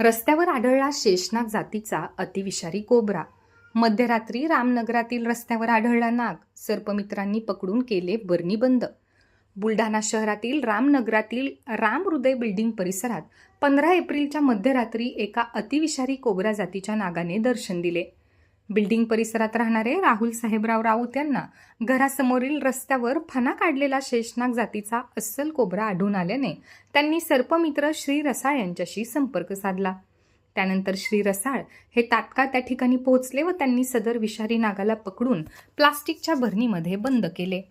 रस्त्यावर आढळला शेषनाग जातीचा अतिविषारी कोबरा. मध्यरात्री रामनगरातील रस्त्यावर आढळला नाग. सर्पमित्रांनी पकडून केले बर्नी बंद बुलढाणा शहरातील रामनगरातील राम हृदय बिल्डिंग परिसरात पंधरा एप्रिलच्या मध्यरात्री एका अतिविषारी कोबरा जातीच्या नागाने दर्शन दिले. बिल्डिंग परिसरात राहणारे राहुल साहेबराव राऊत यांना घरासमोरील रस्त्यावर फणा काढलेला शेषनाग जातीचा अस्सल कोबरा आढळून आल्याने त्यांनी सर्पमित्र श्री रसाळ यांच्याशी संपर्क साधला. त्यानंतर श्री रसाळ हे तात्काळ त्या ठिकाणी पोहोचले व त्यांनी सदर विषारी नागाला पकडून प्लास्टिकच्या भरणीमध्ये बंद केले.